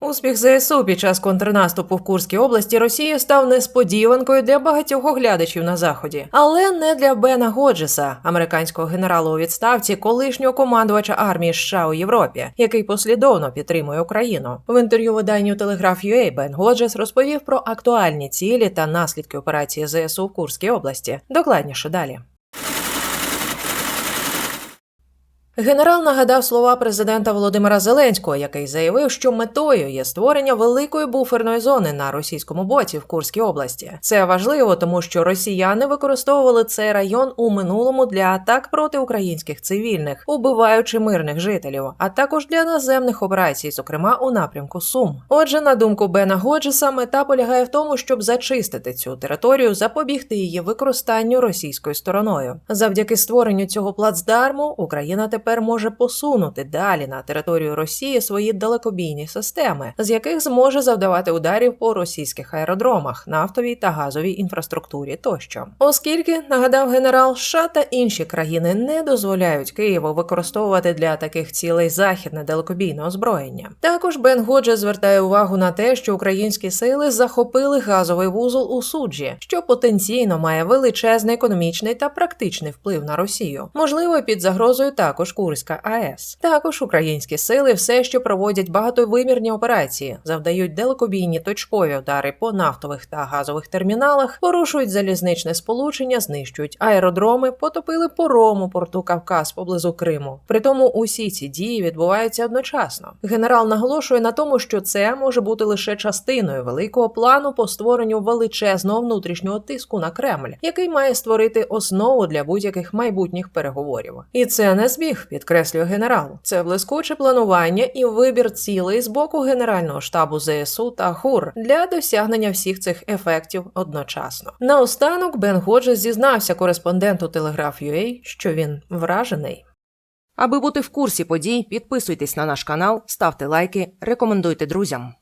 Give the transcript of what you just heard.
Успіх ЗСУ під час контрнаступу в Курській області Росії став несподіванкою для багатьох оглядачів на заході, але не для Бена Годжеса, американського генерала у відставці, колишнього командувача армії США у Європі, який послідовно підтримує Україну. В інтерв'ю виданню Telegraph.ua Бен Годжес розповів про актуальні цілі та наслідки операції ЗСУ в Курській області. Докладніше далі. Генерал нагадав слова президента Володимира Зеленського, який заявив, що метою є створення великої буферної зони на російському боці в Курській області. Це важливо, тому що росіяни використовували цей район у минулому для атак проти українських цивільних, убиваючи мирних жителів, а також для наземних операцій, зокрема у напрямку Сум. Отже, на думку Бена Годжеса, мета полягає в тому, щоб зачистити цю територію, запобігти її використанню російською стороною. Завдяки створенню цього плацдарму Україна тепер може посунути далі на територію Росії свої далекобійні системи, з яких зможе завдавати ударів по російських аеродромах, нафтовій та газовій інфраструктурі тощо, оскільки нагадав генерал США та інші країни не дозволяють Києву використовувати для таких цілей західне далекобійне озброєння. Також Бен Годжес звертає увагу на те, що українські сили захопили газовий вузол у суджі, що потенційно має величезний економічний та практичний вплив на Росію, можливо, під загрозою також Курська АЕС. Також українські сили все ще проводять багатовимірні операції, завдають далекобійні точкові удари по нафтових та газових терміналах, порушують залізничне сполучення, знищують аеродроми, потопили пором у порту Кавказ поблизу Криму. Притому усі ці дії відбуваються одночасно. Генерал наголошує на тому, що це може бути лише частиною великого плану по створенню величезного внутрішнього тиску на Кремль, який має створити основу для будь-яких майбутніх переговорів. І це не збіг, підкреслює генерал. Це блискуче планування і вибір цілей з боку Генерального штабу ЗСУ та ГУР для досягнення всіх цих ефектів одночасно. Наостанок Бен Годжес зізнався кореспонденту Telegraph.ua, що він вражений. Аби бути в курсі подій, підписуйтесь на наш канал, ставте лайки, рекомендуйте друзям.